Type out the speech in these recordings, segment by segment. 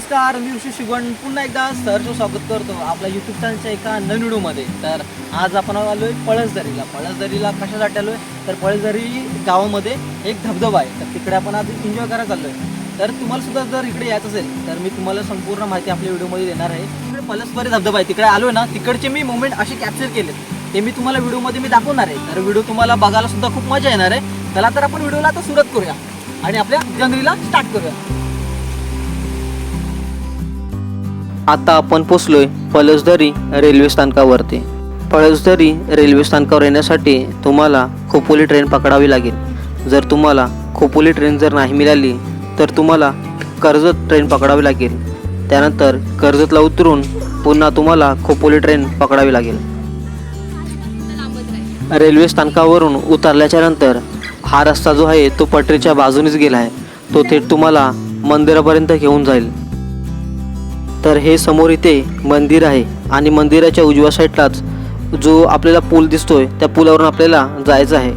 नमस्कार मी ऋषी शिगवण पुन्हा एकदा सहर्ष स्वागत करतो आपल्या यूट्यूब चॅनलच्या एका नवीन व्हिडिओमध्ये. तर आज आपण आलो आहे पळसदरीला. पळसदरीला कशासाठी आलो आहे तर पळसदरी गावामध्ये एक धबधबा आहे. तर तिकडे आपण आज एन्जॉय करायला चाललो आहे तर तुम्हाला सुद्धा जर इकडे यायचं असेल तर मी तुम्हाला संपूर्ण माहिती आपल्या व्हिडिओमध्ये देणार आहे. तिकडे पलसबरी धबधबा आहे. तिकडे आलो आहे ना तिकडचे मी मुवमेंट असे कॅप्चर केले ते मी तुम्हाला व्हिडिओमध्ये मी दाखवणार आहे. तर व्हिडिओ तुम्हाला बघायला सुद्धा खूप मजा येणार आहे. चला तर आपण व्हिडिओला आता सुरुवात करूया आणि आपल्या जंगलीला स्टार्ट करूया. आता आपण पोचलोय पळसदरी रेल्वे स्थानकावरती. पळसदरी रेल्वे स्थानकावर येण्यासाठी तुम्हाला खोपोली ट्रेन पकडावी लागेल. जर तुम्हाला खोपोली ट्रेन जर नाही मिळाली तर तुम्हाला कर्जत ट्रेन पकडावी लागेल. त्यानंतर कर्जतला उतरून पुन्हा तुम्हाला खोपोली ट्रेन पकडावी लागेल. रेल्वे स्थानकावरून उतरल्याच्या नंतर हा रस्ता जो आहे तो पटरीच्या बाजूनेच गेला आहे. तो थेट तुम्हाला मंदिरापर्यंत घेऊन जाईल. तर हे समोर इथे मंदिर आहे आणि मंदिराच्या उजव्या साईडलाच जो आपल्याला पूल दिसतोय त्या पुलावरून आपल्याला जायचं आहे.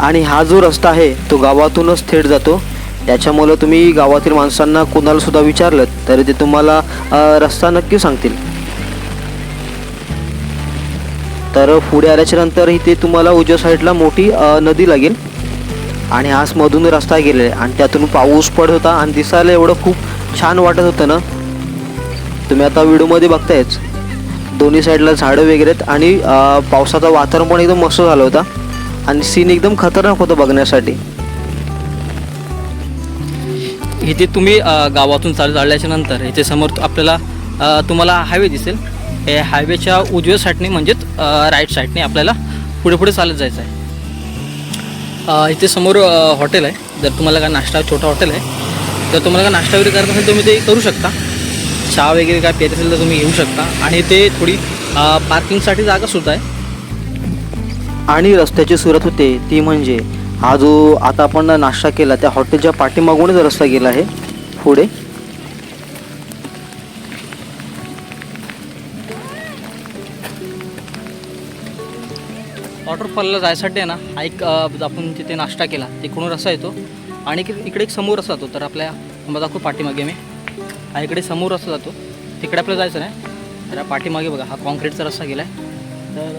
आणि हा जो रस्ता आहे तो गावातूनच थेट जातो. त्याच्यामुळं तुम्ही गावातील माणसांना कोणाला सुद्धा विचारलं तरी ते तुम्हाला रस्ता नक्की सांगतील. तर पुढे आल्याच्यानंतर इथे तुम्हाला उजव्या साईडला मोठी नदी लागेल. आणि आज मधून रस्ता गेलेला आहे आणि त्यातून पाऊस पडत होता आणि दिसायला एवढं खूप छान वाटत होतं ना. तुम्ही आता व्हिडिओमध्ये बघतायच. दोन्ही साईडला झाडं वगैरे आहेत आणि पावसाचा पावसाचं वातावरण पण एकदम मस्त झालं होतं. आणि सीन एकदम खतरनाक होतं बघण्यासाठी. इथे तुम्ही गावातून चालू चालल्याच्या नंतर इथे समोर आपल्याला तुम्हाला हायवे दिसेल. हे हायवेच्या उजव्या साईडने म्हणजेच राईट साईडने आपल्याला पुढे पुढे चालत जायचं आहे इथे समोर हॉटेल आहे. जर तुम्हाला काय नाश्ता छोटा हॉटेल आहे तर तुम्हाला काय नाश्ता वगैरे करत असेल तुम्ही ते करू शकता. चहा वगैरे काय पित असेल तर तुम्ही घेऊ शकता. आणि ते थोडी पार्किंगसाठी पार्किंगसाठी जागासुद्धा आहे. आणि रस्त्याची सुरुवात होते ती म्हणजे हा जो आता आपण नाश्ता केला त्या हॉटेलच्या पाठीमागूनच रस्ता गेला आहे. पुढे? वॉटरफॉलला जायसाठी आहे ना एक आपण तिथे नाश्ता केला तिकडून रस्ता येतो. आणि इकडे एक समोर रस्ता जातो तर आपल्या मला दाखवू पाठीमागे मी. हा इकडे समोर रस्ता जातो. तिकडे आपल्याला जायचं नाही. तर पाठीमागे बघा हा कॉन्क्रीटचा रस्ता गेला आहे तर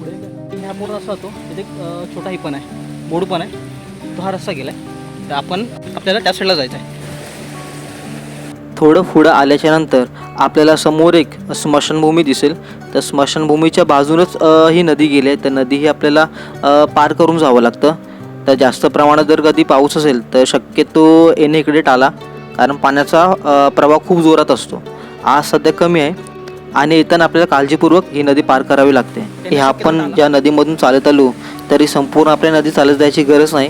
पुढे हा पूर्ण रस्ता जातो. तिथे एक छोटाही पण आहे बोर्ड पण आहे. तो हा रस्ता गेला आहे तर आपण आपल्याला त्या साईडला जायचं आहे थोडं पुढं आल्याच्यानंतर आपल्याला समोर एक स्मशानभूमी दिसेल. तर स्मशानभूमीच्या बाजूनच ही नदी गेली आहे. तर नदी ही आपल्याला पार करून जावं लागतं. तर जास्त प्रमाणात जर कधी पाऊस असेल तर शक्यतो येणे इकडे टाळा कारण पाण्याचा प्रवाह खूप जोरात असतो. आज सध्या कमी आहे. आणि येताना आपल्याला काळजीपूर्वक ही नदी पार करावी लागते. ह्या आपण ज्या नदीमधून चालत आलो तरी संपूर्ण आपल्या नदी चालत जायची गरज नाही.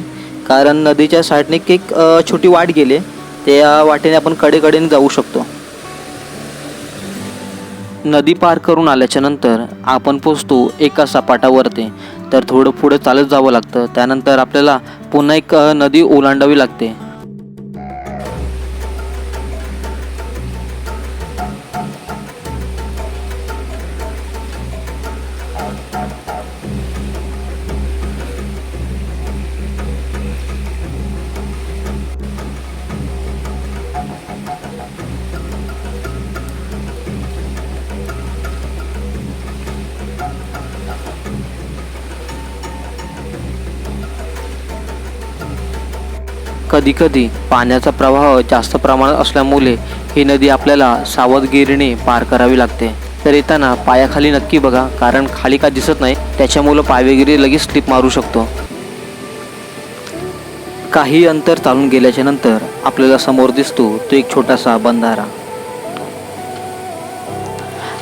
कारण नदीच्या साईडने एक छोटी वाट गेली आहे. त्या वाटेने आपण कडेकडेने जाऊ शकतो. नदी पार करून आल्याच्यानंतर आपण पोचतो एका सपाटावरती. तर थोडं पुढे चालत जावं लागतं. त्यानंतर आपल्याला पुन्हा एक नदी ओलांडावी लागते. कधीकधी पाण्याचा प्रवाह जास्त प्रमाणात असल्यामुळे ही नदी आपल्याला सावधगिरीने पार करावी लागते. तर येताना पायाखाली नक्की बघा कारण खाली का दिसत नाही त्याच्यामुळं पायवेगिरी लगेच स्लिप मारू शकतो. काही अंतर चालून गेल्याच्यानंतर आपल्याला समोर दिसतो तो एक छोटासा बंधारा.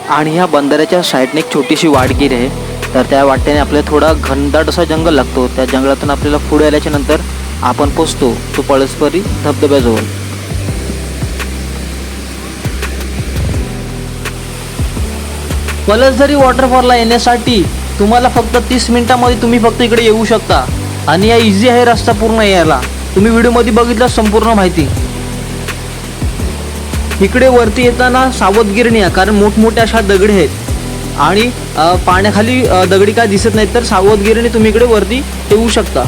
आणि ह्या बंधाऱ्याच्या साईडने एक छोटीशी वाटगिरी आहे. तर त्या वाटेने आपल्याला थोडा घनदाट असा जंगल लागतो. त्या जंगलातून आपल्याला पुढे आल्याच्यानंतर आपण पोचतो तो धबधब्याजवळ. पलसझरी वॉटरफॉलला येण्यासाठी तुम्हाला फक्त तीस मिनिटामध्ये तुम्ही फक्त इकडे येऊ शकता. आणि या इझी आहे रस्ता पूर्ण यायला. तुम्ही व्हिडिओमध्ये बघितलं संपूर्ण माहिती. इकडे वरती येताना सावधगिरी आहे कारण मोठमोठ्या अशा दगडी आहेत. आणि पाण्याखाली दगडी काय दिसत नाहीत तर सावधगिरीने तुम्ही इकडे वरती येऊ शकता.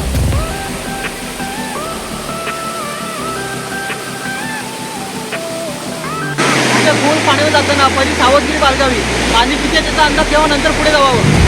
मालगावी पाणी तिथे त्याचा अंदाज घ्यावा नंतर पुढे जावावं